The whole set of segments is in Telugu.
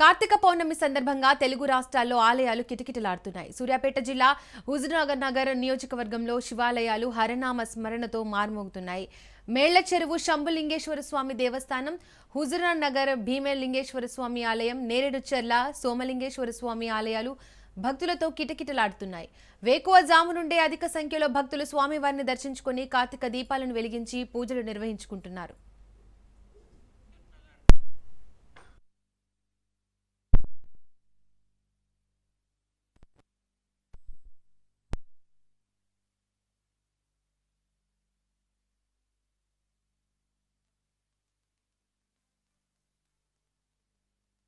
కార్తీక పౌర్ణమి సందర్భంగా తెలుగు రాష్ట్రాల్లో ఆలయాలు కిటకిటలాడుతున్నాయి. సూర్యాపేట జిల్లా హుజూర్నగర్ నగర్ నియోజకవర్గంలో శివాలయాలు హరనామ స్మరణతో మారుమోగుతున్నాయి. మేళ్ళ చెరువు శంభులింగేశ్వర స్వామి దేవస్థానం హుజూర్నగర్ నగర్ భీమలింగేశ్వర స్వామి ఆలయం నేరేడుచెర్ల సోమలింగేశ్వర స్వామి ఆలయాలు భక్తులతో కిటకిటలాడుతున్నాయి. వేకువ జాము నుండే అధిక సంఖ్యలో భక్తులు స్వామివారిని దర్శించుకుని కార్తీక దీపాలను వెలిగించి పూజలు నిర్వహించుకుంటున్నారు.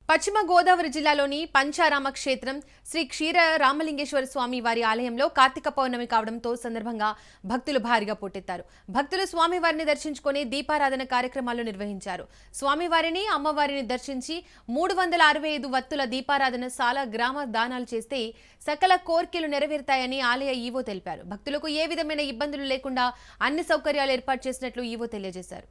పశ్చిమ గోదావరి జిల్లాలోని పంచారామ క్షేత్రం శ్రీ క్షీర రామలింగేశ్వర స్వామి వారి ఆలయంలో కార్తీక పౌర్ణమి కావడంతో సందర్భంగా భక్తులు భారీగా పోటెత్తారు. భక్తులు స్వామివారిని దర్శించుకొని దీపారాధన కార్యక్రమాలు నిర్వహించారు. స్వామివారిని అమ్మవారిని దర్శించి మూడు వందల అరవై ఐదు వత్తుల దీపారాధన సాల గ్రామ దానాలు చేస్తే సకల కోర్కెలు నెరవేరుతాయని ఆలయ ఈవో తెలిపారు. భక్తులకు ఏ విధమైన ఇబ్బందులు లేకుండా అన్ని సౌకర్యాలు ఏర్పాటు చేసినట్లు ఈవో తెలియజేశారు.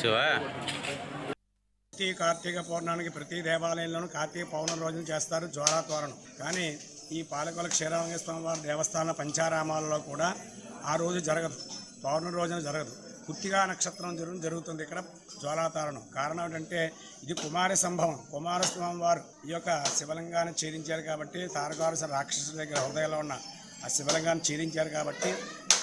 శివా? ప్రతి కార్తీక పౌర్ణానికి ప్రతి దేవాలయంలోనూ కార్తీక పౌర్ణమి రోజున చేస్తారు జ్వరాతోరణం కానీ ఈ పాలకొల క్షీరాంగ స్వామి వారి దేవస్థాన పంచారామాలలో కూడా ఆ రోజు జరగదు. పౌర్ణమి రోజున జరగదు. కుత్తిగా నక్షత్రం జరుగు జరుగుతుంది ఇక్కడ జ్వాలాతారణం కారణం ఏంటంటే ఇది కుమార సంభవం. కుమారస్వామి వారు ఈ యొక్క శివలింగాన్ని ఛేదించారు కాబట్టి తారకారు రాక్షసుల దగ్గర హృదయంలో ఉన్న ఆ శివలింగాన్ని ఛేదించారు కాబట్టి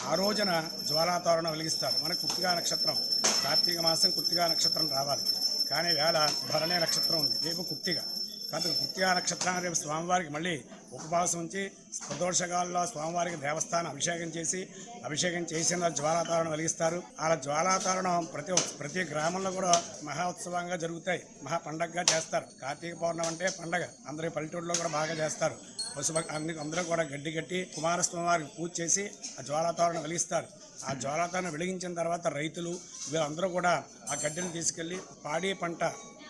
ఆ రోజున జ్వాలాతోరణం వెలిగిస్తారు. మనకు కుత్తిగా నక్షత్రం కార్తీక మాసం కుత్తిగా నక్షత్రం రావాలి. కానీ వేళ భరణే నక్షత్రం ఉంది. రేపు కుత్తిగా కనుక కుత్తిగా నక్షత్రాన్ని రేపు స్వామివారికి మళ్ళీ ఉపవాసం ఉంచి ప్రదోషకాల్లో స్వామివారికి దేవస్థానం అభిషేకం చేసి అభిషేకం చేసిన జ్వాలాతారణం వెలిగిస్తారు. అలా జ్వాలాతారణం ప్రతి ప్రతి గ్రామంలో కూడా మహా ఉత్సవంగా జరుగుతాయి. మహా పండగగా చేస్తారు. కార్తీక పౌర్ణం అంటే పండగ. అందరి పల్లెటూరులో కూడా బాగా చేస్తారు. పశుభ అన్ని అందరం కూడా గడ్డి కట్టి కుమారస్వామి వారికి పూజ చేసి ఆ జ్వాలాతారణం వెలిగిస్తారు. ఆ జ్వాలాతారణం వెలిగించిన తర్వాత రైతులు వీళ్ళందరూ కూడా ఆ గడ్డిని తీసుకెళ్ళి పాడి పంట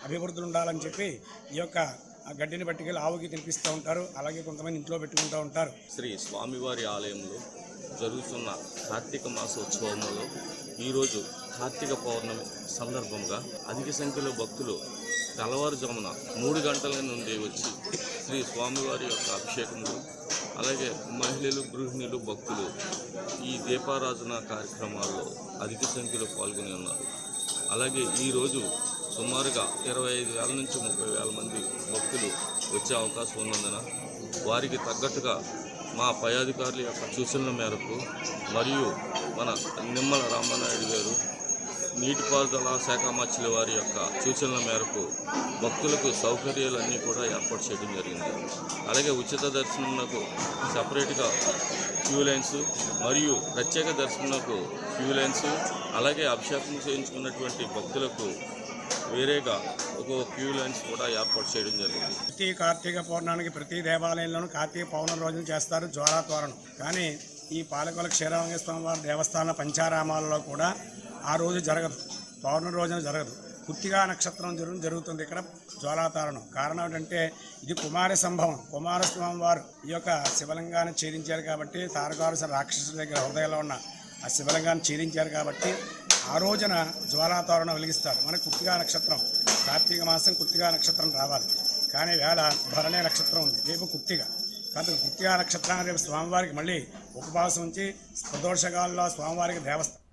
అభివృద్ధి ఉండాలని చెప్పి ఈ యొక్క ఆ గడ్డిని పట్టుకెళ్ళి ఆవుకి తినిపిస్తూ ఉంటారు. అలాగే కొంతమంది ఇంట్లో పెట్టుకుంటూ ఉంటారు. శ్రీ స్వామివారి ఆలయంలో జరుగుతున్న కార్తీక మాసోత్సవంలో ఈరోజు కార్తీక పౌర్ణమి సందర్భంగా అధిక సంఖ్యలో భక్తులు తెల్లవారుజామున మూడు గంటల నుండి వచ్చి శ్రీ స్వామివారి యొక్క అభిషేకములు అలాగే మహిళలు గృహిణులు భక్తులు ఈ దీపారాధన కార్యక్రమాల్లో అధిక సంఖ్యలో పాల్గొని ఉన్నారు. అలాగే ఈరోజు సుమారుగా ఇరవై ఐదు వేల నుంచి ముప్పై వేల మంది భక్తులు వచ్చే అవకాశం ఉన్నందున వారికి తగ్గట్టుగా మా పై అధికారుల యొక్క సూచనల మేరకు మరియు మన నిమ్మల రామానాయుడు గారు నీటిపారుదల శాఖ మత్స్యుల వారి యొక్క సూచనల మేరకు భక్తులకు సౌకర్యాలన్నీ కూడా ఏర్పాటు చేయడం జరిగింది. అలాగే ఉచిత దర్శనంకు సపరేట్గా క్యూ లైన్స్ మరియు ప్రత్యేక దర్శనంకు క్యూ లైన్స్ అలాగే అభిషేకం చేయించుకున్నటువంటి భక్తులకు వేరేగా ఒక క్యూ లైన్స్ కూడా ఏర్పాటు చేయడం జరిగింది. ప్రతి కార్తీక పౌర్ణానికి ప్రతి దేవాలయంలోనూ కార్తీక పౌర్ణమి రోజున చేస్తారు జ్వాలా తోరణం కానీ ఈ పాలకొల క్షీరాంగ స్వామి వారి దేవస్థాన పంచారామాలలో కూడా ఆ రోజు జరగదు. పౌర్ణమి రోజున జరగదు. కుత్తిగా నక్షత్రం జరుగు జరుగుతుంది ఇక్కడ జ్వాలాతారణం. కారణం ఏంటంటే ఇది కుమార సంభవం. కుమారస్వామి వారు ఈ యొక్క శివలింగాన్ని ఛేదించారు కాబట్టి తారకారు రాక్షసుల దగ్గర హృదయంలో ఉన్న ఆ శివలింగాన్ని ఛేదించారు కాబట్టి ఆ రోజున జ్వాలాతారణం వెలిగిస్తారు. మనకు కుత్తిగా నక్షత్రం కార్తీక మాసం కుత్తిగా నక్షత్రం రావాలి. కానీ వేళ భరణే నక్షత్రం ఉంది. రేపు కుత్తిగా కాబట్టి కుత్తిగా నక్షత్రాన్ని రేపు స్వామివారికి మళ్ళీ ఉపవాసం ఉంచి ప్రదోషకాల్లో స్వామివారికి దేవస్థానం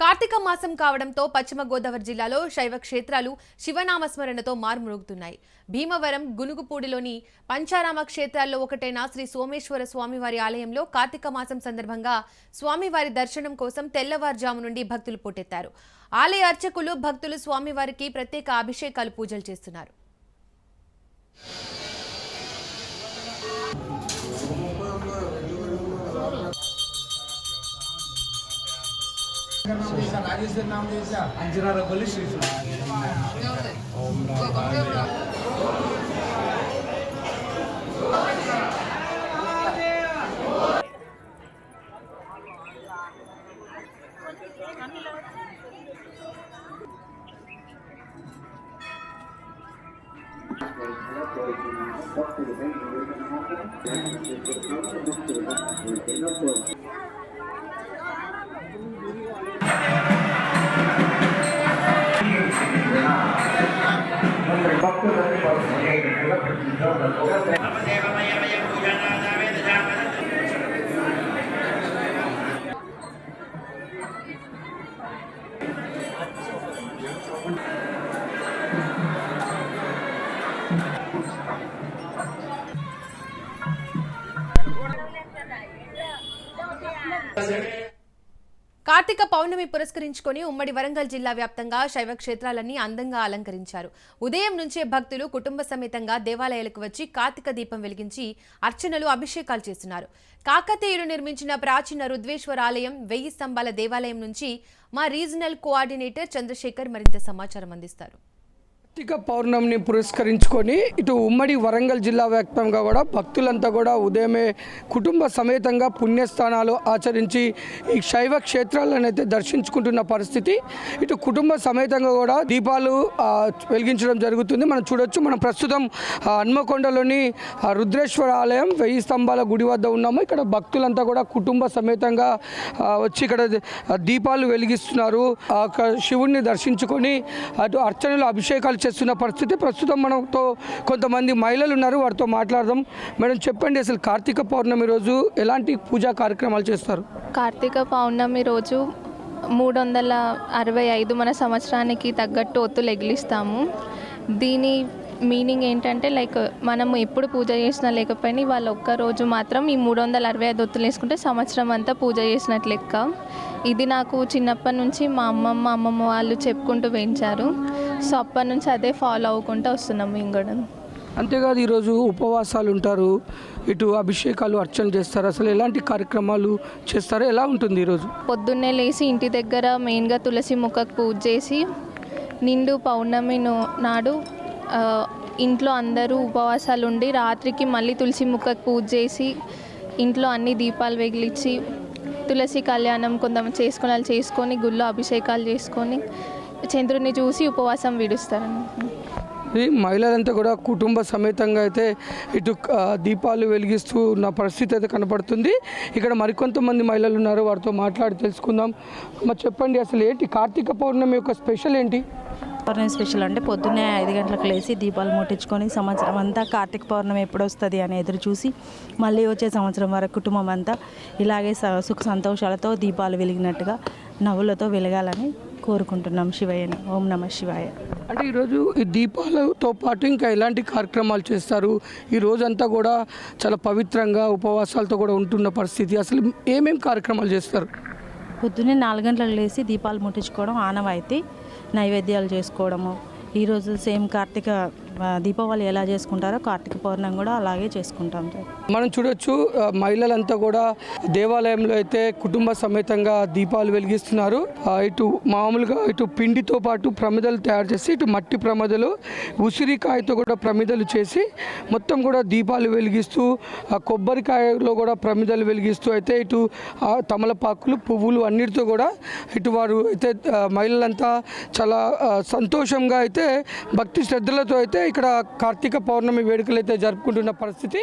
కార్తీక మాసం కావడంతో పశ్చిమ గోదావరి జిల్లాలో శైవ క్షేత్రాలు శివనామస్మరణతో మారుమ్రోగుతున్నాయి. భీమవరం గునుగుపూడిలోని పంచారామ క్షేత్రాల్లో ఒకటైన శ్రీ సోమేశ్వర స్వామివారి ఆలయంలో కార్తీక మాసం సందర్భంగా స్వామివారి దర్శనం కోసం తెల్లవారుజాము నుండి భక్తులు పోటెత్తారు. ఆలయ అర్చకులు భక్తులు స్వామివారికి ప్రత్యేక అభిషేకాలు పూజలు చేస్తున్నారు. అంజనా రబ్బలి శ్రీశ్వరు భక్తులు భక్తులు భక్తులు భక్తులు కార్తీక పౌర్ణమి పురస్కరించుకొని ఉమ్మడి వరంగల్ జిల్లా వ్యాప్తంగా శైవ క్షేత్రాలన్నీ అందంగా అలంకరించారు. ఉదయం నుంచే భక్తులు కుటుంబ సమేతంగా దేవాలయాలకు వచ్చి కార్తీక దీపం వెలిగించి అర్చనలు అభిషేకాలు చేస్తున్నారు. కాకతీయులు నిర్మించిన ప్రాచీన రుద్వేశ్వర ఆలయం వెయ్యి స్తంభాల దేవాలయం నుంచి మా రీజనల్ కోఆర్డినేటర్ చంద్రశేఖర్ మరింత సమాచారం అందిస్తారు. కార్తీక పౌర్ణమిని పురస్కరించుకొని ఇటు ఉమ్మడి వరంగల్ జిల్లా వ్యాప్తంగా కూడా భక్తులంతా కూడా ఉదయమే కుటుంబ సమేతంగా పుణ్యస్థానాలు ఆచరించి ఈ శైవ క్షేత్రాలను అయితే దర్శించుకుంటున్న పరిస్థితి. ఇటు కుటుంబ సమేతంగా కూడా దీపాలు వెలిగించడం జరుగుతుంది. మనం చూడొచ్చు మనం ప్రస్తుతం ఆ, హన్మకొండలోని ఆ, రుద్రేశ్వర ఆలయం వెయ్యి స్తంభాల గుడి వద్ద ఉన్నాము. ఇక్కడ భక్తులంతా కూడా కుటుంబ సమేతంగా వచ్చి ఇక్కడ దీపాలు వెలిగిస్తున్నారు. శివుణ్ణి దర్శించుకొని అటు అర్చనలు అభిషేకాలు చేస్తున్న పరిస్థితి. ప్రస్తుతం మనతో కొంతమంది మహిళలు ఉన్నారు వారితో మాట్లాడదాం. మేడం చెప్పండి అసలు కార్తీక పౌర్ణమి రోజు ఎలాంటి పూజా కార్యక్రమాలు చేస్తారు? కార్తీక పౌర్ణమి రోజు మూడు వందల అరవై ఐదు మన సంవత్సరానికి తగ్గట్టు ఒత్తులు ఎగిలిస్తాము దీని మీనింగ్ ఏంటంటే లైక్ మనం ఎప్పుడు పూజ చేసినా లేకపోయినా వాళ్ళు ఒక్క రోజు మాత్రం ఈ మూడు వందల అరవై ఐదు ఒత్తులు వేసుకుంటే సంవత్సరం అంతా పూజ చేసినట్లు లెక్క. ఇది నాకు చిన్నప్పటి నుంచి మా అమ్మమ్మ అమ్మమ్మ వాళ్ళు చెప్పుకుంటూ పెంచారు. సో అప్పటి నుంచి అదే ఫాలో అవ్వకుంటూ వస్తున్నాం మేము కూడా. అంతేకాదు ఈరోజు ఉపవాసాలు ఉంటారు. ఇటు అభిషేకాలు అర్చన చేస్తారు. అసలు ఎలాంటి కార్యక్రమాలు చేస్తారో? ఎలా ఉంటుంది ఈరోజు? పొద్దున్నే లేచి ఇంటి దగ్గర మెయిన్గా తులసి మొక్కకు పూజ చేసి నిండు పౌర్ణమి నాడు ఇంట్లో అందరూ ఉపవాసాలు ఉండి రాత్రికి మళ్ళీ తులసి మొక్కకు పూజ చేసి ఇంట్లో అన్ని దీపాలు వెగిలిచ్చి తులసి కళ్యాణం కొంతమంది చేసుకుని వాళ్ళు చేసుకొని గుళ్ళో అభిషేకాలు చేసుకొని చంద్రుడిని చూసి ఉపవాసం విడుస్తారు. ఈ మహిళలంతా కూడా కుటుంబ సమేతంగా అయితే ఇటు దీపాలు వెలిగిస్తూ ఉన్న పరిస్థితి అయితే కనపడుతుంది. ఇక్కడ మరికొంతమంది మహిళలు ఉన్నారు వారితో మాట్లాడి తెలుసుకుందాం. మరి చెప్పండి అసలు ఏంటి కార్తీక పౌర్ణమి యొక్క స్పెషల్ ఏంటి? పౌర్ణమి స్పెషల్ అంటే పొద్దున్నే ఐదు గంటలకు లేచి దీపాలు ముట్టించుకొని సంవత్సరం అంతా కార్తీక పౌర్ణమి ఎప్పుడు వస్తుంది అని ఎదురు చూసి మళ్ళీ వచ్చే సంవత్సరం వరకు కుటుంబం అంతా ఇలాగే సుఖ సంతోషాలతో దీపాలు వెలిగినట్టుగా నవ్వులతో వెలగాలని కోరుకుంటున్నాం శివయ్యని. ఓం నమ శివాయ. అంటే ఈరోజు ఈ దీపాలతో పాటు ఇంకా ఎలాంటి కార్యక్రమాలు చేస్తారు? ఈ రోజంతా కూడా చాలా పవిత్రంగా ఉపవాసాలతో కూడా ఉంటున్న పరిస్థితి. అసలు ఏమేం కార్యక్రమాలు చేస్తారు? పొద్దున్నే నాలుగు గంటలకు లేచి దీపాలు ముట్టించుకోవడం ఆనవాయితీ. నైవేద్యాలు చేసుకోవడము. ఈరోజు సేమ్ కార్తీక దీపావళి ఎలా చేసుకుంటారో కార్తీక పౌర్ణమి కూడా అలాగే చేసుకుంటాం సార్. మనం చూడొచ్చు మహిళలంతా కూడా దేవాలయంలో అయితే కుటుంబ సమేతంగా దీపాలు వెలిగిస్తున్నారు. ఇటు మామూలుగా ఇటు పిండితో పాటు ప్రమిదలు తయారు చేసి ఇటు మట్టి ప్రమిదలు ఉసిరికాయతో కూడా ప్రమిదలు చేసి మొత్తం కూడా దీపాలు వెలిగిస్తూ కొబ్బరికాయలో కూడా ప్రమిదలు వెలిగిస్తూ అయితే ఇటు తమలపాకులు పువ్వులు అన్నిటితో కూడా ఇటు వారు అయితే మహిళలంతా చాలా సంతోషంగా అయితే భక్తి శ్రద్ధలతో అయితే ఇక్కడ కార్తీక పౌర్ణమి వేడుకలు అయితే జరుపుకుంటున్న పరిస్థితి.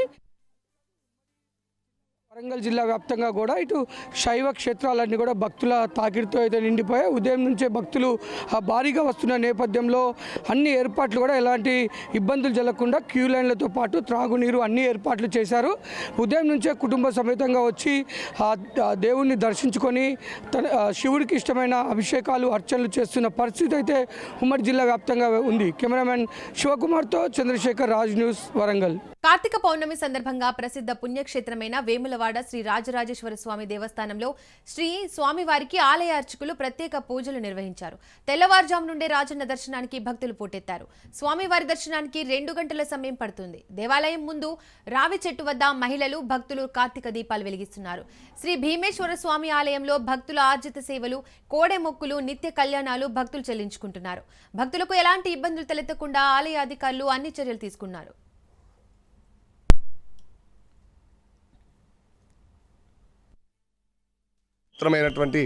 వరంగల్ జిల్లా వ్యాప్తంగా కూడా ఇటు శైవ క్షేత్రాలన్నీ కూడా భక్తుల తాకిడితో అయితే నిండిపోయాయి. ఉదయం నుంచే భక్తులు ఆ భారీగా వస్తున్న నేపథ్యంలో అన్ని ఏర్పాట్లు కూడా ఎలాంటి ఇబ్బందులు జరగకుండా క్యూ లైన్లతో పాటు త్రాగునీరు అన్ని ఏర్పాట్లు చేశారు. ఉదయం నుంచే కుటుంబ సమేతంగా వచ్చి ఆ దేవుణ్ణి దర్శించుకొని తన శివుడికి ఇష్టమైన అభిషేకాలు అర్చనలు చేస్తున్న పరిస్థితి అయితే ఉమ్మడి జిల్లా వ్యాప్తంగా ఉంది. కెమెరామెన్ శివకుమార్తో చంద్రశేఖర్ రాజ్ న్యూస్ వరంగల్. కార్తీక పౌర్ణమి సందర్భంగా ప్రసిద్ధ పుణ్యక్షేత్రమైన వేములవాడ శ్రీ రాజరాజేశ్వర స్వామి దేవస్థానంలో శ్రీ స్వామివారికి ఆలయ అర్చకులు ప్రత్యేక పూజలు నిర్వహించారు. తెల్లవారుజాము నుండే రాజన్న దర్శనానికి భక్తులు పోటెత్తారు. స్వామివారి దర్శనానికి రెండు గంటల సమయం పడుతుంది. దేవాలయం ముందు రావి చెట్టు వద్ద మహిళలు భక్తులు కార్తీక దీపాలు వెలిగిస్తున్నారు. శ్రీ భీమేశ్వర స్వామి ఆలయంలో భక్తుల ఆర్జిత సేవలు కోడె మొక్కులు నిత్య కళ్యాణాలు భక్తులు చెల్లించుకుంటున్నారు. భక్తులకు ఎలాంటి ఇబ్బందులు తలెత్తకుండా ఆలయ అధికారులు అన్ని చర్యలు తీసుకున్నారు. పవిత్రమైనటువంటి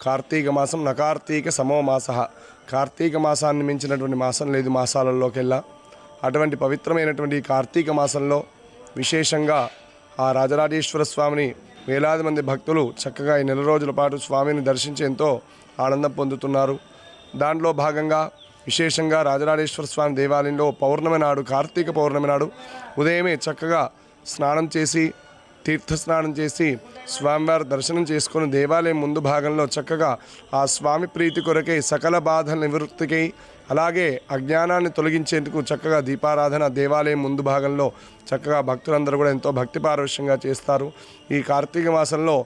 కార్తీక మాసం నకార్తీక సమో మాస కార్తీక మాసాన్ని మించినటువంటి మాసం లేదు మాసాలలోకెల్లా. అటువంటి పవిత్రమైనటువంటి కార్తీక మాసంలో విశేషంగా ఆ రాజరాజేశ్వర స్వామిని వేలాది మంది భక్తులు చక్కగా ఈ నెల రోజుల పాటు స్వామిని దర్శించి ఎంతో ఆనందం పొందుతున్నారు. దాంట్లో భాగంగా విశేషంగా రాజరాజేశ్వర స్వామి దేవాలయంలో పౌర్ణమి నాడు కార్తీక పౌర్ణమి నాడు ఉదయమే చక్కగా స్నానం చేసి తీర్థస్నానం చేసి స్వామివారి దర్శనం చేసుకుని దేవాలయం ముందు భాగంలో చక్కగా ఆ స్వామి ప్రీతి కొరకై సకల బాధల నివృత్తికై అలాగే అజ్ఞానాన్ని తొలగించేందుకు చక్కగా దీపారాధన దేవాలయం ముందు భాగంలో చక్కగా భక్తులందరూ కూడా ఎంతో భక్తి పారవశ్యంగా చేస్తారు. ఈ కార్తీక మాసంలో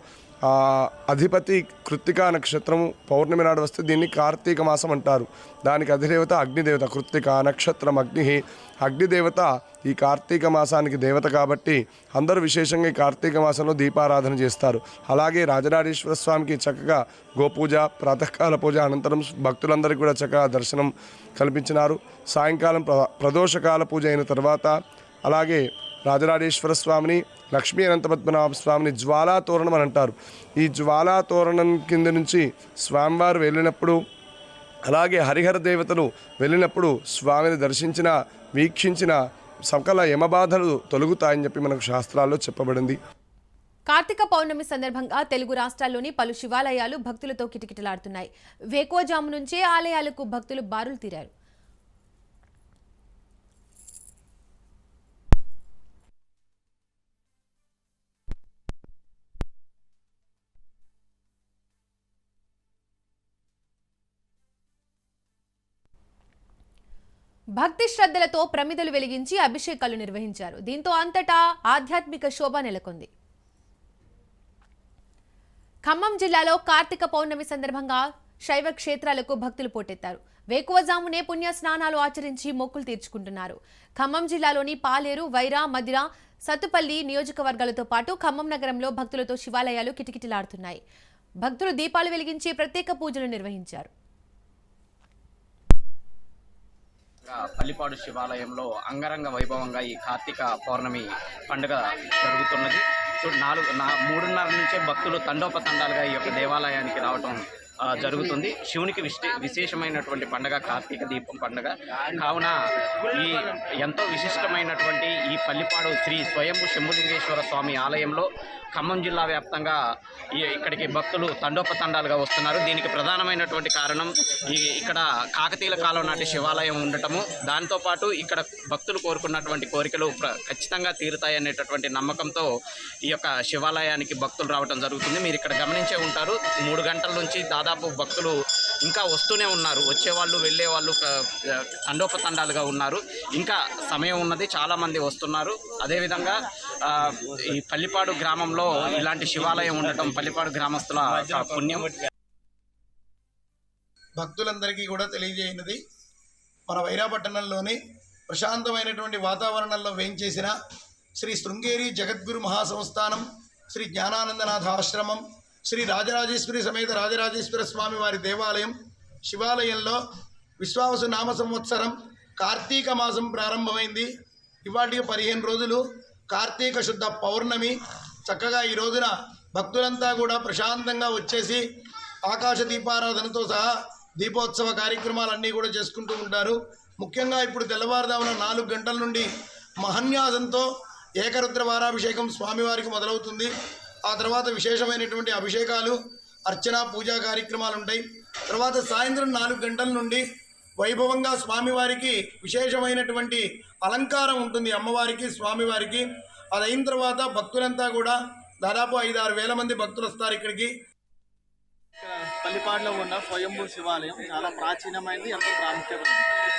అధిపతి కృత్తికా నక్షత్రము పౌర్ణమి నాడు వస్తే దీన్ని కార్తీక మాసం అంటారు. దానికి అధిదేవత అగ్నిదేవత కృత్తిక నక్షత్రం అగ్ని. అగ్నిదేవత ఈ కార్తీక మాసానికి దేవత కాబట్టి అందరూ విశేషంగా ఈ కార్తీక మాసంలో దీపారాధన చేస్తారు. అలాగే రాజరాజేశ్వర స్వామికి చక్కగా గోపూజ ప్రాతకాల పూజ అనంతరం భక్తులందరికీ కూడా చక్కగా దర్శనం కల్పించినారు. సాయంకాలం ప్ర ప్రదోషకాల పూజ అయిన తర్వాత అలాగే రాజరాజేశ్వర స్వామిని లక్ష్మీ అనంతపద్మనాభ స్వామిని జ్వాలా తోరణం అని అంటారు. ఈ జ్వాలా తోరణం కింద నుంచి స్వామివారు వెళ్ళినప్పుడు అలాగే హరిహర దేవతలు వెళ్ళినప్పుడు స్వామిని దర్శించిన వీక్షించిన సకల యమబాధలు తొలగుతాయని చెప్పి మనకు శాస్త్రాల్లో చెప్పబడింది. కార్తీక పౌర్ణమి సందర్భంగా తెలుగు రాష్ట్రాల్లోని పలు శివాలయాలు భక్తులతో కిటకిటలాడుతున్నాయి. వేకోజాము నుంచే ఆలయాలకు భక్తులు బారులు తీరారు. భక్తి శ్రద్ధలతో ప్రమిదలు వెలిగించి అభిషేకాలు నిర్వహించారు. దీంతో అంతటా ఆధ్యాత్మిక శోభ నెలకొంది. ఖమ్మం జిల్లాలో కార్తీక పౌర్ణమి సందర్భంగా శైవ క్షేత్రాలకు భక్తులు పోటెత్తారు. వేకువజామునే పుణ్య స్నానాలు ఆచరించి మొక్కులు తీర్చుకుంటున్నారు. ఖమ్మం జిల్లాలోని పాలేరు వైరా మదిర సత్తుపల్లి నియోజకవర్గాలతో పాటు ఖమ్మం నగరంలో భక్తులతో శివాలయాలు కిటకిటలాడుతున్నాయి. భక్తులు దీపాలు వెలిగించి ప్రత్యేక పూజలు నిర్వహించారు. పల్లిపాడు శివాలయంలో అంగరంగ వైభవంగా ఈ కార్తీక పౌర్ణమి పండుగ జరుగుతున్నది. సో నాలుగు నా మూడున్నర నుంచే భక్తులు తండోపతండాలుగా ఈ యొక్క దేవాలయానికి రావటం జరుగుతుంది. శివునికి విశే విశేషమైనటువంటి పండుగ కార్తీక దీపం పండుగ. కావున ఈ ఎంతో విశిష్టమైనటువంటి ఈ పల్లిపాడు శ్రీ స్వయంభు శంభులింగేశ్వర స్వామి ఆలయంలో ఖమ్మం జిల్లా వ్యాప్తంగా ఈ ఇక్కడికి భక్తులు తండోపతండాలుగా వస్తున్నారు. దీనికి ప్రధానమైనటువంటి కారణం ఈ ఇక్కడ కాకతీయుల కాలం నాటి శివాలయం ఉండటము. దాంతోపాటు ఇక్కడ భక్తులు కోరుకున్నటువంటి కోరికలు ప్ర- ఖచ్చితంగా తీరుతాయి అనేటటువంటి నమ్మకంతో ఈ యొక్క శివాలయానికి భక్తులు రావడం జరుగుతుంది. మీరు ఇక్కడ గమనించే ఉంటారు మూడు గంటల నుంచి దాదాపు భక్తులు ఇంకా వస్తూనే ఉన్నారు. వచ్చేవాళ్ళు వెళ్ళేవాళ్ళు తండోపతండాలుగా ఉన్నారు. ఇంకా సమయం ఉన్నది చాలామంది వస్తున్నారు. అదేవిధంగా ఈ పల్లిపాడు గ్రామంలో ఇలాంటి శివాలయం ఉండటం పల్లిపాడు గ్రామస్తుల పుణ్యం. భక్తులందరికీ కూడా తెలియజేయనది. మన వైరాపట్టణంలోని ప్రశాంతమైనటువంటి వాతావరణంలో వేయించేసిన శ్రీ శృంగేరి జగద్గురు మహాసంస్థానం శ్రీ జ్ఞానానందనాథ ఆశ్రమం శ్రీ రాజరాజేశ్వరి సమేత రాజరాజేశ్వర స్వామి వారి దేవాలయం శివాలయంలో విశ్వావసు నామ సంవత్సరం కార్తీక మాసం ప్రారంభమైంది. ఇవాటికి పదిహేను రోజులు కార్తీక శుద్ధ పౌర్ణమి. చక్కగా ఈ రోజున భక్తులంతా కూడా ప్రశాంతంగా వచ్చేసి ఆకాశ దీపారాధనతో సహా దీపోత్సవ కార్యక్రమాలన్నీ కూడా చేసుకుంటూ ఉంటారు. ముఖ్యంగా ఇప్పుడు తెల్లవారుదామున నాలుగు గంటల నుండి మహన్యాసంతో ఏకరుద్ర వారాభిషేకం స్వామివారికి మొదలవుతుంది. ఆ తర్వాత విశేషమైనటువంటి అభిషేకాలు అర్చన పూజా కార్యక్రమాలు ఉంటాయి తర్వాత సాయంత్రం నాలుగు గంటల నుండి వైభవంగా స్వామివారికి విశేషమైనటువంటి అలంకారం ఉంటుంది అమ్మవారికి స్వామివారికి. అది అయిన తర్వాత భక్తులంతా కూడా దాదాపు ఐదు ఆరు వేల మంది భక్తులు వస్తారు ఇక్కడికి. పల్లిపాడులో ఉన్న స్వయంభూ శివాలయం చాలా ప్రాచీనమైనది ఎంతో ప్రాముఖ్యత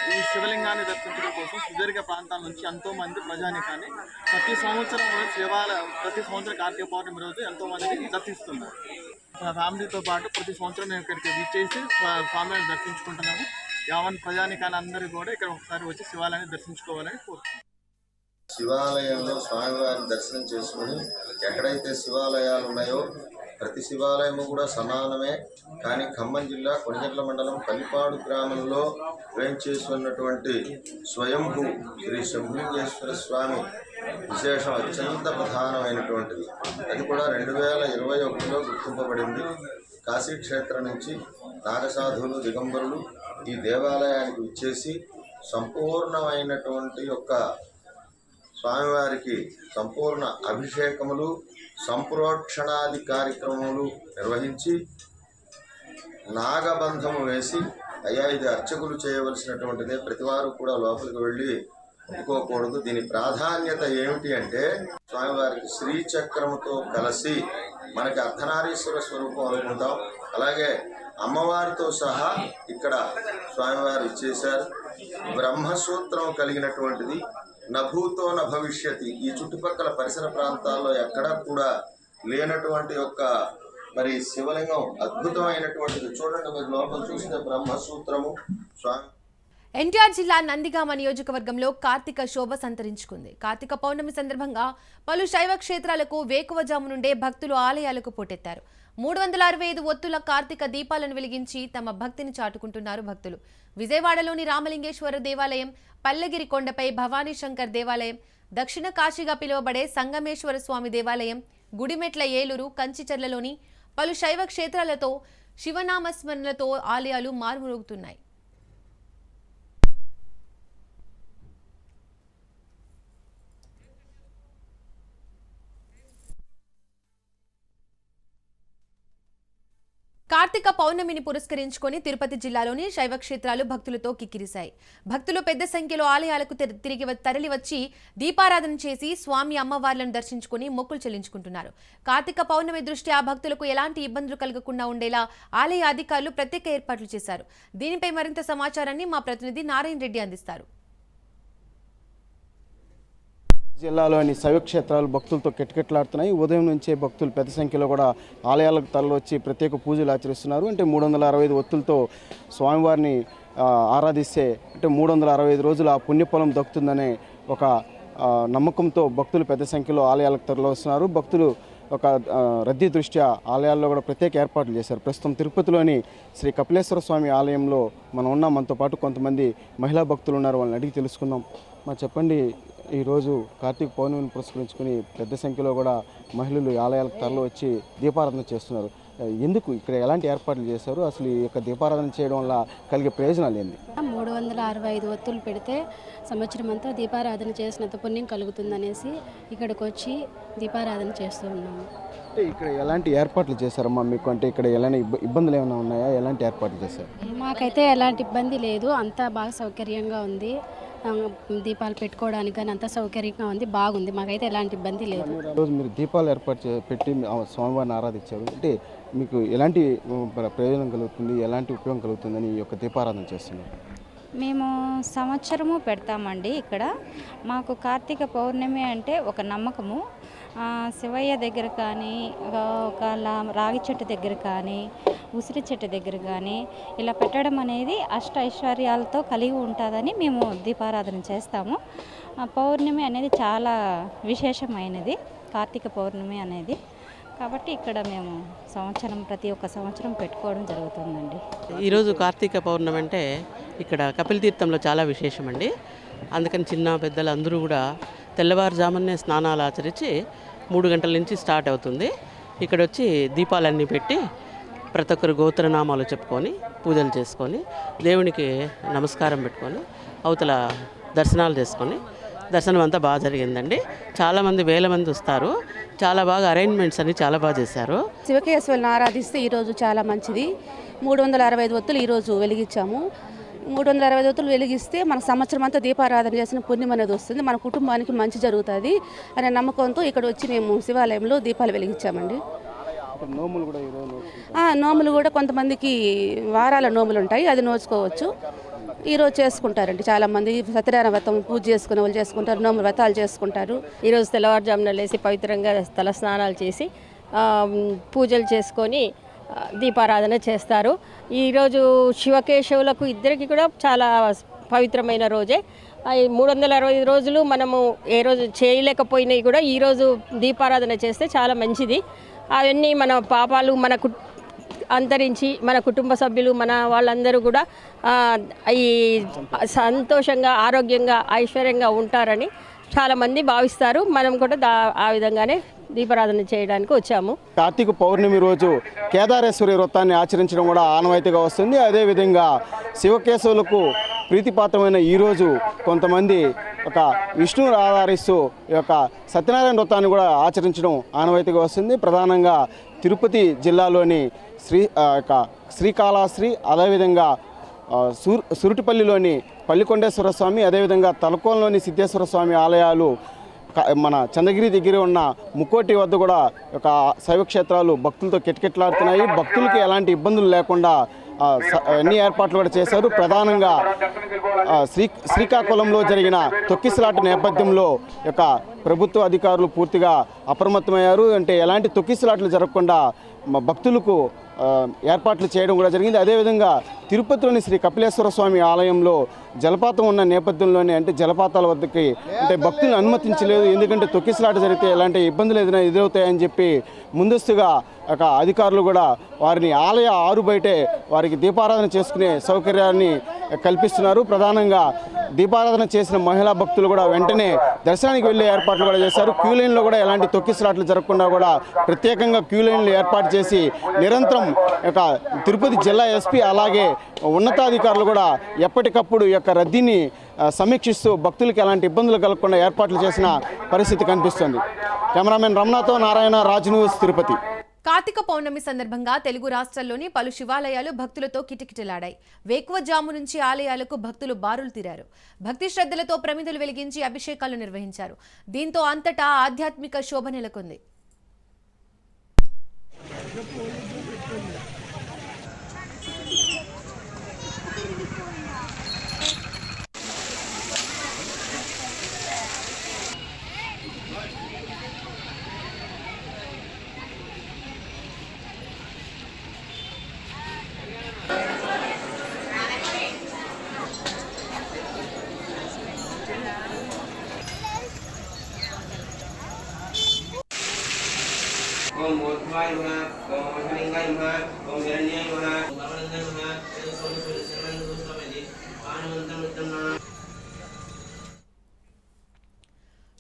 ఈ శివలింగాన్ని దర్శించడం కోసం సుదీర్ఘ ప్రాంతాల నుంచి ఎంతో మంది ప్రజానికాన్ని ప్రతి సంవత్సరం శివాల శివాలయం ప్రతి సంవత్సరం కార్తీక పౌర్ణమి రోజు ఎంతో మందిని దర్శిస్తున్నారు. మా ఫ్యామిలీతో పాటు ప్రతి సంవత్సరం మేము ఇక్కడికి విచ్చేసి స్వామిని దర్శించుకుంటున్నాము. యావన్ ప్రజానికాన్ని అందరూ కూడా ఇక్కడ ఒకసారి వచ్చి శివాలయాన్ని దర్శించుకోవాలని కోరుతున్నాం శివాలయంలో స్వామివారిని దర్శనం చేసుకుని ఎక్కడైతే శివాలయాలు ఉన్నాయో ప్రతి శివాలయము కూడా సమానమే. కానీ ఖమ్మం జిల్లా కొణిజట్ల మండలం కలిపాడు గ్రామంలో వేంచేసి స్వయంభూ శ్రీ శంభులింగేశ్వర స్వామి విశేషం అత్యంత ప్రధానమైనటువంటిది. అది కూడా రెండు వేల ఇరవై ఒకటిలో గుర్తింపబడింది. కాశీ క్షేత్రం నుంచి నాగసాధువులు దిగంబరులు ఈ దేవాలయానికి విచ్చేసి సంపూర్ణమైనటువంటి యొక్క స్వామివారికి సంపూర్ణ అభిషేకములు సంప్రోక్షణాది కార్యక్రమములు నిర్వహించి నాగబంధము వేసి అయ్యా ఇది అర్చకులు చేయవలసినటువంటిదే. ప్రతివారు కూడా లోపలికి వెళ్ళి ఒప్పుకోకూడదు. దీని ప్రాధాన్యత ఏమిటి అంటే స్వామివారికి శ్రీచక్రముతో కలిసి మనకి అర్ధనారీశ్వర స్వరూపం అనుకుంటాం. అలాగే అమ్మవారితో సహా ఇక్కడ స్వామివారు ఇచ్చేశారు. బ్రహ్మసూత్రం కలిగినటువంటిది. నభూతో న భవిష్యతి ఈ చుట్టుపక్కల పరిసర ప్రాంతాల్లో ఎక్కడా కూడా లేనటువంటి యొక్క మరి శివలింగం అద్భుతమైనటువంటిది. చూడండి మీరు లోపల చూస్తే బ్రహ్మసూత్రము స్వామి ఎన్టీఆర్ జిల్లా నందిగామ నియోజకవర్గంలో కార్తీక శోభ సంతరించుకుంది. కార్తీక పౌర్ణమి సందర్భంగా పలు శైవ క్షేత్రాలకు వేకువజాము నుండే భక్తులు ఆలయాలకు పోటెత్తారు. మూడు వందల అరవై ఐదు ఒత్తుల కార్తీక దీపాలను వెలిగించి తమ భక్తిని చాటుకుంటున్నారు భక్తులు. విజయవాడలోని రామలింగేశ్వర దేవాలయం పల్లగిరి కొండపై భవానీ శంకర్ దేవాలయం దక్షిణ కాశీగా పిలువబడే సంగమేశ్వర స్వామి దేవాలయం గుడిమెట్ల ఏలూరు కంచిచర్లలోని పలు శైవ క్షేత్రాలతో శివనామస్మరణలతో ఆలయాలు మారుమరుగుతున్నాయి. కార్తీక పౌర్ణమిని పురస్కరించుకొని తిరుపతి జిల్లాలోని శైవ క్షేత్రాలు భక్తులతో కిక్కిరిశాయి. భక్తులు పెద్ద సంఖ్యలో ఆలయాలకు తిరిగి తరలివచ్చి దీపారాధన చేసి స్వామి అమ్మవార్లను దర్శించుకుని మొక్కులు చెల్లించుకుంటున్నారు. కార్తీక పౌర్ణమి దృష్ట్యా భక్తులకు ఎలాంటి ఇబ్బందులు కలగకుండా ఉండేలా ఆలయ అధికారులు ప్రత్యేక ఏర్పాట్లు చేశారు. దీనిపై మరింత సమాచారాన్ని మా ప్రతినిధి నారాయణ రెడ్డి అందిస్తారు. జిల్లాలోని శైవక్షేత్రాలు భక్తులతో కిటకిటలాడుతున్నాయి. ఉదయం నుంచే భక్తులు పెద్ద సంఖ్యలో కూడా ఆలయాలకు తరలివచ్చి ప్రత్యేక పూజలు ఆచరిస్తున్నారు. అంటే మూడు వందల అరవై ఐదు ఒత్తులతో స్వామివారిని ఆరాధిస్తే అంటే మూడు వందల అరవై ఐదు రోజులు ఆ పుణ్యఫలం దక్కుతుందనే ఒక నమ్మకంతో భక్తులు పెద్ద సంఖ్యలో ఆలయాలకు తరలివస్తున్నారు. భక్తులు ఒక రద్దీ దృష్ట్యా ఆలయాల్లో కూడా ప్రత్యేక ఏర్పాట్లు చేశారు. ప్రస్తుతం తిరుపతిలోని శ్రీ కపిలేశ్వర స్వామి ఆలయంలో మనం ఉన్నాం. మనతో పాటు కొంతమంది మహిళా భక్తులు ఉన్నారు. వాళ్ళని అడిగి తెలుసుకుందాం. మా చెప్పండి ఈరోజు కార్తీక పౌర్ణమిని పురస్కరించుకుని పెద్ద సంఖ్యలో కూడా మహిళలు ఆలయాలకు తరలి వచ్చి దీపారాధన చేస్తున్నారు. ఎందుకు ఇక్కడ ఎలాంటి ఏర్పాట్లు చేశారు? అసలు ఈ యొక్క దీపారాధన చేయడం వల్ల కలిగే ప్రయోజనాలు ఏంది? మూడు వందల అరవై ఐదు ఒత్తులు పెడితే సంవత్సరం అంతా దీపారాధన చేసినంత పుణ్యం కలుగుతుందనేసి ఇక్కడికి వచ్చి దీపారాధన చేస్తూ ఉన్నాము. అంటే ఇక్కడ ఎలాంటి ఏర్పాట్లు చేశారమ్మా? మీకు అంటే ఇక్కడ ఎలాంటి ఇబ్బ- ఇబ్బందులు ఏమైనా ఉన్నాయా? ఎలాంటి ఏర్పాట్లు చేశారు? మాకైతే ఎలాంటి ఇబ్బంది లేదు. అంతా బాగా సౌకర్యంగా ఉంది. దీపాలు పెట్టుకోవడానికి కానీ అంతా సౌకర్యంగా ఉంది బాగుంది. మాకైతే ఎలాంటి ఇబ్బంది లేదు. రోజు మీరు దీపాలు ఏర్పాటు చే పెట్టి స్వామివారిని ఆరాధించారు. అంటే మీకు ఎలాంటి ప్రయోజనం కలుగుతుంది ఎలాంటి ఉపయోగం కలుగుతుందని ఈ యొక్క దీపారాధన చేస్తున్నారు? మేము సంవత్సరము పెడతామండి ఇక్కడ. మాకు కార్తీక పౌర్ణమి అంటే ఒక నమ్మకము. శివయ్య దగ్గర కానీ ఒక- లా- రాగి చెట్టు దగ్గర కానీ ఉసిరి చెట్టు దగ్గర కానీ ఇలా పెట్టడం అనేది అష్ట ఐశ్వర్యాలతో కలిగి ఉంటుందని మేము దీపారాధన చేస్తాము. ఆ పౌర్ణమి అనేది చాలా విశేషమైనది కార్తీక పౌర్ణమి అనేది. కాబట్టి ఇక్కడ మేము సంవత్సరం ప్రతి ఒక్క సంవత్సరం పెట్టుకోవడం జరుగుతుందండి. ఈరోజు కార్తీక పౌర్ణమి అంటే ఇక్కడ కపిల తీర్థంలో చాలా విశేషమండి. అందుకని చిన్న పెద్దలు అందరూ కూడా తెల్లవారుజామునే స్నానాలు ఆచరించి మూడు గంటల నుంచి స్టార్ట్ అవుతుంది. ఇక్కడ వచ్చి దీపాలన్నీ పెట్టి ప్రతి ఒక్కరు గోత్రనామాలు చెప్పుకొని పూజలు చేసుకొని దేవునికి నమస్కారం పెట్టుకొని అవతల దర్శనాలు చేసుకొని దర్శనం అంతా బాగా జరిగిందండి. చాలామంది వేల మంది వస్తారు. చాలా బాగా అరేంజ్మెంట్స్ అన్ని చాలా బాగా చేశారు. శివకేశ్వరుని ఆరాధిస్తే ఈరోజు చాలా మంచిది. మూడు వందల అరవై ఐదు ఒత్తులు ఈరోజు వెలిగించాము. మూడు వందల అరవై ఐదు ఒత్తులు వెలిగిస్తే మన సంవత్సరం అంతా దీపారాధన చేసిన పుణ్యం అనేది వస్తుంది. మన కుటుంబానికి మంచి జరుగుతుంది అనే నమ్మకంతో ఇక్కడ వచ్చి మేము శివాలయంలో దీపాలు వెలిగించామండి. నోములు కూడా ఈరోజు ఆ, నోములు కూడా కొంతమందికి వారాల నోములు ఉంటాయి. అది నోచుకోవచ్చు. ఈరోజు చేసుకుంటారండి చాలామంది. సత్యనారాయణ వ్రతం పూజ చేసుకునే వాళ్ళు చేసుకుంటారు నోములు వ్రతాలు చేసుకుంటారు. ఈరోజు తెల్లవారుజామున లేసి పవిత్రంగా తల స్నానాలు చేసి ఆ, పూజలు చేసుకొని దీపారాధన చేస్తారు. ఈరోజు శివకేశవులకు ఇద్దరికి కూడా చాలా పవిత్రమైన రోజే. మూడు వందల అరవై రోజులు మనము ఏ రోజు చేయలేకపోయినాయి కూడా ఈరోజు దీపారాధన చేస్తే చాలా మంచిది. అవన్నీ మన పాపాలు మన కు అంతరించి మన కుటుంబ సభ్యులు మన వాళ్ళందరూ కూడా ఈ సంతోషంగా ఆరోగ్యంగా ఐశ్వర్యంగా ఉంటారని చాలామంది భావిస్తారు. మనం కూడా దా ఆ విధంగానే దీపారాధన చేయడానికి వచ్చాము. కార్తీక పౌర్ణమి రోజు కేదారేశ్వరి వ్రతాన్ని ఆచరించడం కూడా ఆనవాయితీగా వస్తుంది. అదేవిధంగా శివకేశవులకు ప్రీతిపాత్రమైన ఈరోజు కొంతమంది ఒక విష్ణువు ఆధారిస్తూ ఈ యొక్క సత్యనారాయణ వ్రతాన్ని కూడా ఆచరించడం ఆనవాయితీగా వస్తుంది. ప్రధానంగా తిరుపతి జిల్లాలోని శ్రీ యొక్క శ్రీకాళహస్త్రి అదేవిధంగా సూర్ సురుటిపల్లిలోని పల్లికొండేశ్వర స్వామి అదేవిధంగా తలకోనలోని సిద్ధేశ్వర స్వామి ఆలయాలు మన చంద్రగిరి దగ్గర ఉన్న ముక్కోటి వద్ద కూడా ఒక శైవ క్షేత్రాలు భక్తులతో కిటకిటలాడుతున్నాయి. భక్తులకి ఎలాంటి ఇబ్బందులు లేకుండా స- అన్ని ఏర్పాట్లు కూడా చేశారు. ప్రధానంగా శ్రీ శ్రీకాకుళంలో జరిగిన తొక్కిసలాట నేపథ్యంలో యొక్క ప్రభుత్వ అధికారులు పూర్తిగా అప్రమత్తమయ్యారు. అంటే ఎలాంటి తొక్కిసలాట్లు జరగకుండా భక్తులకు ఏర్పాట్లు చేయడం కూడా జరిగింది. అదేవిధంగా తిరుపతిలోని శ్రీ కపిలేశ్వర స్వామి ఆలయంలో జలపాతం ఉన్న నేపథ్యంలోనే అంటే జలపాతాల వద్దకి అంటే భక్తులను అనుమతించలేదు. ఎందుకంటే తొక్కిసలాట జరిగితే ఎలాంటి ఇబ్బందులు ఏదైనా ఎదురవుతాయని చెప్పి ముందస్తుగా ఒక అధికారులు కూడా వారిని ఆలయ ఆరు బయటే వారికి దీపారాధన చేసుకునే సౌకర్యాన్ని కల్పిస్తున్నారు. ప్రధానంగా దీపారాధన చేసిన మహిళా భక్తులు కూడా వెంటనే దర్శనానికి వెళ్ళే ఏర్పాట్లు కూడా చేశారు. క్యూ లైన్లో కూడా ఎలాంటి తొక్కిసలాట్లు జరగకుండా కూడా ప్రత్యేకంగా క్యూ లైన్లు ఏర్పాటు చేసి నిరంతరం యొక్క తిరుపతి జిల్లా ఎస్పీ అలాగే ఉన్నతాధికారులు కూడా ఎప్పటికప్పుడు యొక్క రద్దీని సమీక్షిస్తూ భక్తులకు ఎలాంటి ఇబ్బందులు కలగకుండా ఏర్పాట్లు చేసిన పరిస్థితి కనిపిస్తుంది. కెమెరామెన్ రమణతో నారాయణ రాజ్ న్యూస్ తిరుపతి. కార్తీక పౌర్ణమి సందర్భంగా తెలుగు రాష్ట్రాల్లోని పలు శివాలయాలు భక్తులతో కిటకిటలాడాయి. వేకువజాము నుంచి ఆలయాలకు భక్తులు బారులు తీరారు. భక్తి శ్రద్ధలతో ప్రమిదలు వెలిగించి అభిషేకాలు నిర్వహించారు. దీంతో అంతటా ఆధ్యాత్మిక శోభ నెలకొంది ఓం మూర్ధ్వాయ నమః ఓం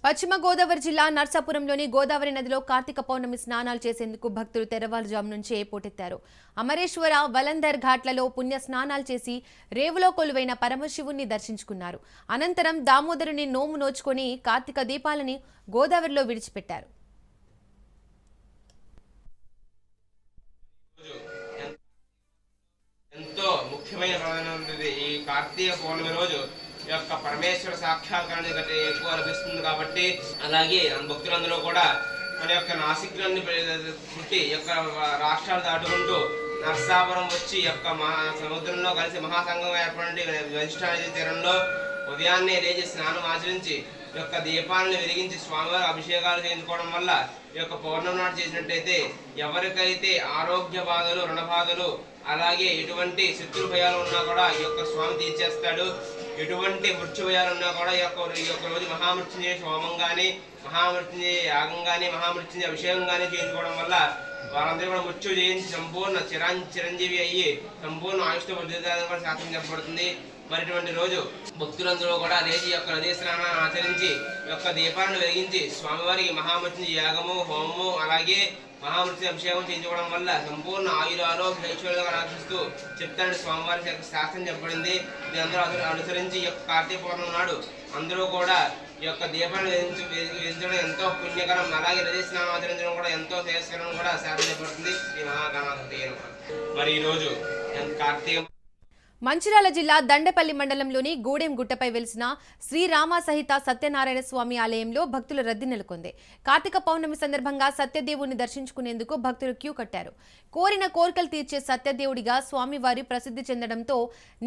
పశ్చిమ గోదావరి జిల్లా నర్సాపురంలోని గోదావరి నదిలో కార్తీక పౌర్ణమి స్నానాలు చేసేందుకు భక్తులు తెరవారుజాము నుంచి పోటెత్తారు. అమరేశ్వర వలందర్ ఘాట్లలో పుణ్య స్నానాలు చేసి రేవులో కొలువైన పరమశివుణ్ణి దర్శించుకున్నారు. అనంతరం దామోదరుని నోము నోచుకొని కార్తీక దీపాలని గోదావరిలో విడిచిపెట్టారు. ముఖ్యమైన ప్రధానం ఉంటుంది ఈ కార్తీక పౌర్ణమి రోజు ఈ యొక్క పరమేశ్వర సాక్షాత్కారం ఎక్కువ లభిస్తుంది కాబట్టి అలాగే భక్తులందరూ కూడా మన యొక్క నాసికులన్నీ పుట్టి యొక్క రాష్ట్రాలు దాటుకుంటూ నర్సాపురం వచ్చి యొక్క మహా సముద్రంలో కలిసి మహాసంఘం ఏర్పడి వరిష్టానది తీరంలో ఉదయాన్నే లేచి స్నానం ఆచరించి యొక్క దీపాలను వెలిగించి స్వామివారి అభిషేకాలు చేయించుకోవడం వల్ల ఈ యొక్క పౌర్ణమి నాడు చేసినట్టయితే ఎవరికైతే ఆరోగ్య బాధలు రుణ బాధలు అలాగే ఎటువంటి శత్రు భయాలు ఉన్నా కూడా ఈ యొక్క స్వామి తీర్చేస్తాడు. ఎటువంటి మృత్యు భయాలు ఉన్నా కూడా ఈ యొక్క ఈ యొక్క రోజు మహామృత్యుంజయ హోమం కానీ మహామృత్యుంజయ యాగం కానీ మహామృత్యుంజయ అభిషేకం కానీ చేయించుకోవడం వల్ల వారందరూ కూడా మృత్యు జయించి సంపూర్ణ చిరం చిరంజీవి అయ్యి సంపూర్ణ ఆయుష్తో వర్ధిల్లాలని కూడా శాస్త్రం చెప్పబడుతుంది. మరి రోజు భక్తులందరూ కూడా రేజీ యొక్క నదీ స్నానాన్ని ఆచరించి యొక్క దీపాలను వెలిగించి స్వామివారికి మహామృత్యుంజయ యాగము హోమము అలాగే మహామృత్యు అభిషేకం చేయించుకోవడం వల్ల సంపూర్ణ ఆయుర ఆరోగ్య ఐశ్వర్యంగా రక్షిస్తూ చెప్తాడు స్వామివారి యొక్క శాస్త్రం చెప్పబడింది. ఇది అందరూ అనుసరించి ఈ యొక్క కార్తీక పౌర్ణమి నాడు అందరూ కూడా ఈ యొక్క దీపాన్ని వెలిగించ వెలిగించడం ఎంతో పుణ్యకరం. అలాగే నది స్నానం ఆచరించడం కూడా ఎంతో శ్రేయస్కరం కూడా శాస్త్రం చెప్పబడుతుంది. శ్రీ మహాగణాధిపతి మరి ఈరోజు కార్తీక మంచిర్యాల జిల్లా దండపల్లి మండలంలోని గూడెం గుట్టపై వెలిసిన శ్రీరామ సహిత సత్యనారాయణ స్వామి ఆలయంలో భక్తుల రద్దీ నెలకొంది. కార్తీక పౌర్ణమి సందర్భంగా సత్యదేవుని దర్శించుకునేందుకు భక్తులు క్యూ కట్టారు. కోరిన కోరికలు తీర్చే సత్యదేవుడిగా స్వామివారి ప్రసిద్ధి చెందడంతో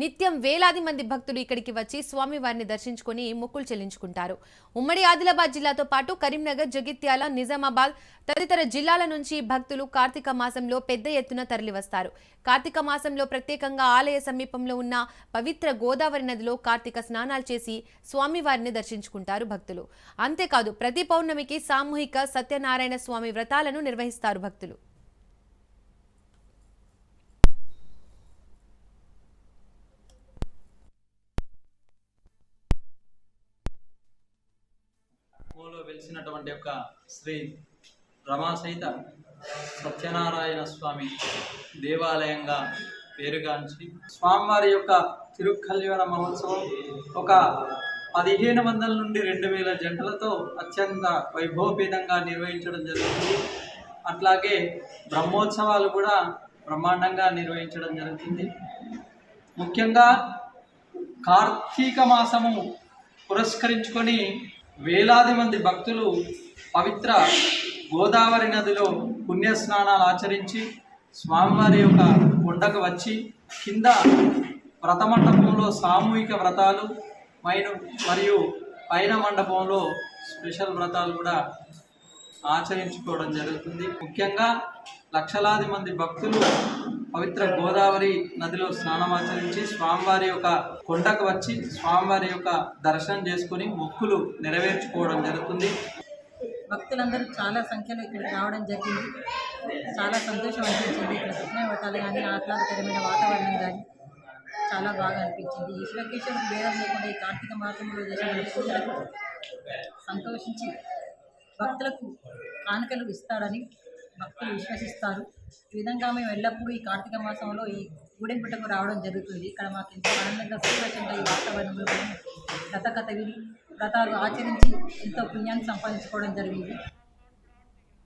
నిత్యం వేలాది మంది భక్తులు ఇక్కడికి వచ్చి స్వామివారిని దర్శించుకుని మొక్కులు చెల్లించుకుంటారు. ఉమ్మడి ఆదిలాబాద్ జిల్లాతో పాటు కరీంనగర్ జగిత్యాల నిజామాబాద్ తదితర జిల్లాల నుంచి భక్తులు కార్తీక మాసంలో పెద్ద ఎత్తున తరలివస్తారు. కార్తీక మాసంలో ప్రత్యేకంగా ఆలయ సమీపంలో ఉన్న పవిత్ర గోదావరి నదిలో కార్తీక స్నానాలు చేసి స్వామివారిని దర్శించుకుంటారు భక్తులు. అంతేకాదు ప్రతి పౌర్ణమికి సామూహిక సత్యనారాయణ స్వామి వ్రతాలను నిర్వహిస్తారు భక్తులు. వెలిసినటువంటి యొక్క శ్రీ రమాసహిత సత్యనారాయణ స్వామి దేవాలయంగా పేరుగాంచి స్వామివారి యొక్క తిరుక్కల్యాణ మహోత్సవం ఒక పదిహేను వందల నుండి రెండు వేల జంటలతో అత్యంత వైభవపేతంగా నిర్వహించడం జరుగుతుంది. అట్లాగే బ్రహ్మోత్సవాలు కూడా బ్రహ్మాండంగా నిర్వహించడం జరుగుతుంది. ముఖ్యంగా కార్తీక మాసము పురస్కరించుకొని వేలాది మంది భక్తులు పవిత్ర గోదావరి నదిలో పుణ్యస్నానాలు ఆచరించి స్వామివారి యొక్క కొండకు వచ్చి కింద వ్రత మండపంలో సామూహిక వ్రతాలు మైన మరియు పైన మండపంలో స్పెషల్ వ్రతాలు కూడా ఆచరించుకోవడం జరుగుతుంది. ముఖ్యంగా లక్షలాది మంది భక్తులు పవిత్ర గోదావరి నదిలో స్నానం ఆచరించి స్వామివారి యొక్క కొండకు వచ్చి స్వామివారి యొక్క దర్శనం చేసుకుని మొక్కులు నెరవేర్చుకోవడం జరుగుతుంది. భక్తులందరూ చాలా సంఖ్యలో ఇక్కడికి రావడం జరిగింది. చాలా సంతోషం అనిపించింది. ఇక్కడ స్వప్న కానీ ఆహ్లాదకరమైన వాతావరణం కానీ చాలా బాగా అనిపించింది. ఈ శివకేశ్వరుడు భేదం లేకుండా ఈ కార్తీక మాసంలో చేసిన పూజలకు సంతోషించి భక్తులకు కానుకలు ఇస్తాడని భక్తులు విశ్వసిస్తారు. ఈ విధంగా మేము ఎల్లప్పుడూ ఈ కార్తీక మాసంలో ఈ గూడెంపుటకు రావడం జరుగుతుంది. ఇక్కడ మాకు ఎంతో ఆనందంగా సంతోషంగా ఈ వాతావరణంలో మేము గత కథ విని వ్రతాలు ఆచరించి ఎంతో పుణ్యాన్ని సంపాదించుకోవడం జరిగింది.